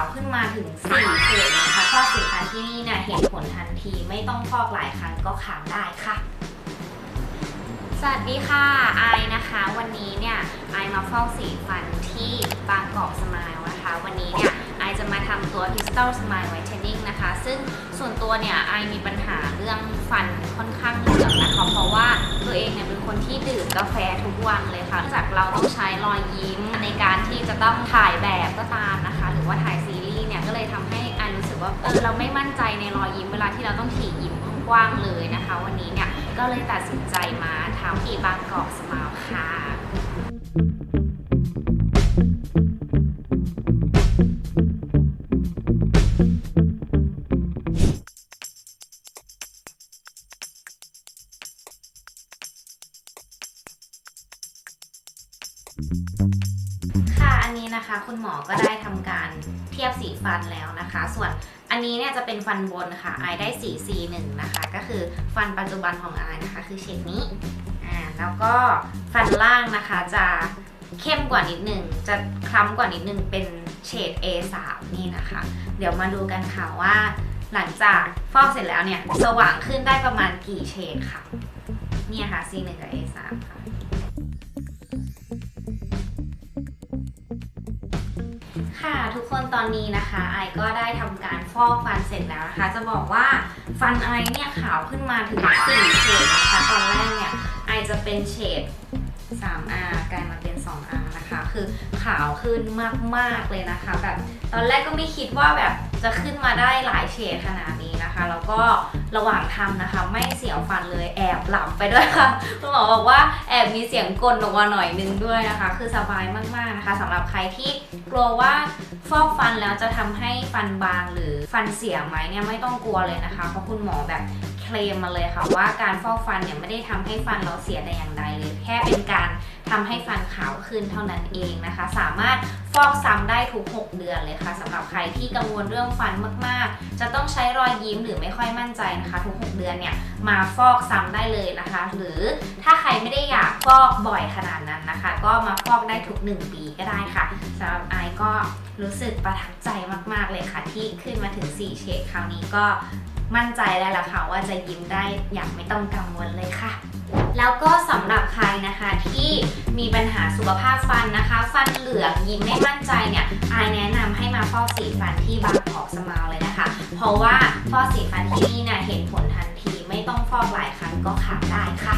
าวขึ้นมาถึง4เฉดนะคะฟอกสีฟันที่นี่เนี่ยเห็นผลทันทีไม่ต้องฟอกหลายครั้งก็ขาวได้ค่ะ สวัสดีค่ะไอายนะคะ วันนี้เนี่ยไอายมาฟอกสีฟันที่บางกอกสมายนะคะ วันนี้เนี่ยไอายจะมาทำตัว Crystal Smile Whitening นะคะ ซึ่งส่วนตัวเนี่ยไอายมีปัญหาเรื่องฟันค่อนข้างเหลืองนะคะ ดื่มกาแฟทุกวันเลยค่ะเนื่องจากเราต้องใช้รอยยิ้มในการที่จะต้องถ่ายแบบก็ตามนะคะ หรือว่าถ่ายซีรีส์เนี่ยก็เลยทำให้อันรู้สึกว่าเออเราไม่มั่นใจในรอยยิ้มเวลาที่เราต้องถี่ยิ้มกว้างๆเลยนะคะ วันนี้เนี่ยก็เลยตัดสินใจมาทำที่บางกอกสมาร์ทค่ะ ค่ะอันนี้นะคะคุณหมอก็ได้ทำการเทียบสีฟันแล้วนะคะ ส่วนอันนี้เนี่ยจะเป็นฟันบนค่ะไอได้สี C1 นะคะ ก็คือฟันปัจจุบันของไอนะคะคือเฉดนี้อ่าแล้วก็ฟันล่างนะคะจะเข้มกว่านิดหนึ่งจะคล้ำกว่านิดหนึ่งเป็นเฉด A3 นี่นะคะ เดี๋ยวมาดูกันค่ะว่า หลังจากฟอกเสร็จแล้วเนี่ยสว่างขึ้นได้ประมาณกี่เฉดค่ะ เนี่ยค่ะ C1 กับ A3 ค่ะ ค่ะทุกคนตอนนี้นะคะไอก็ได้ทำการฟอกฟันเสร็จแล้วนะคะ จะบอกว่าฟันไอเนี่ยขาวขึ้นมาถึง4เฉดนะคะตอนแรกเนี่ยไอจะเป็นเฉด 3R กลายมาเป็น 2R นะคะ คือขาวขึ้นมากๆเลยนะคะ แบบตอนแรกก็ไม่คิดว่าแบบ จะขึ้นมาได้หลายเฉดขนาดนี้นะคะ แล้วก็ระหว่างทำนะคะ ไม่เสียวฟันเลยแอบหลับไปด้วยค่ะคุณหมอบอกว่าแอบมีเสียงกลนออกมาหน่อยนึงด้วยนะคะ คือสบายมากๆนะคะสำหรับใครที่กลัวว่าฟอกฟันแล้วจะทำให้ฟันบางหรือฟันเสียไหมเนี่ยไม่ต้องกลัวเลยนะคะเพราะคุณหมอแบบเคลมมาเลยค่ะว่าการฟอกฟันเนี่ยไม่ได้ทำให้ฟันเราเสียแต่อย่างใดเลย แค่เป็นการทำให้ฟันขาวขึ้นเท่านั้นเองนะคะ สามารถ ฟอกซ้ำได้ทุก 6 เดือนเลยค่ะสำหรับใครที่กังวลเรื่องฟันมากๆ จะต้องใช้รอยยิ้มหรือไม่ค่อยมั่นใจนะคะ ทุก 6 เดือนเนี่ยมาฟอกซ้ำได้เลยนะคะ หรือถ้าใครไม่ได้อยากฟอกบ่อยขนาดนั้นนะคะ ก็มาฟอกได้ทุก 1 ปีก็ได้ค่ะสำหรับไอก็รู้สึกประทับใจมากๆเลยค่ะ ที่ขึ้นมาถึง 4 เฉดคราวนี้ก็มั่นใจแล้วล่ะค่ะว่าจะยิ้มได้อย่างไม่ต้องกังวลเลยค่ะ แล้วก็สำหรับใครนะคะที่มีปัญหาสุขภาพฟันนะคะ ฟันเหลือกยิ้มไม่มั่นใจเนี่ยอายแนะนำให้มาฟอกสีฟันที่บางขอกสมาวเลยนะคะ เพราะว่าฟอกสีฟันที่นี่เนี่ยเห็นผลทันที ไม่ต้องฟอกหลายครั้งก็ขาวได้ค่ะ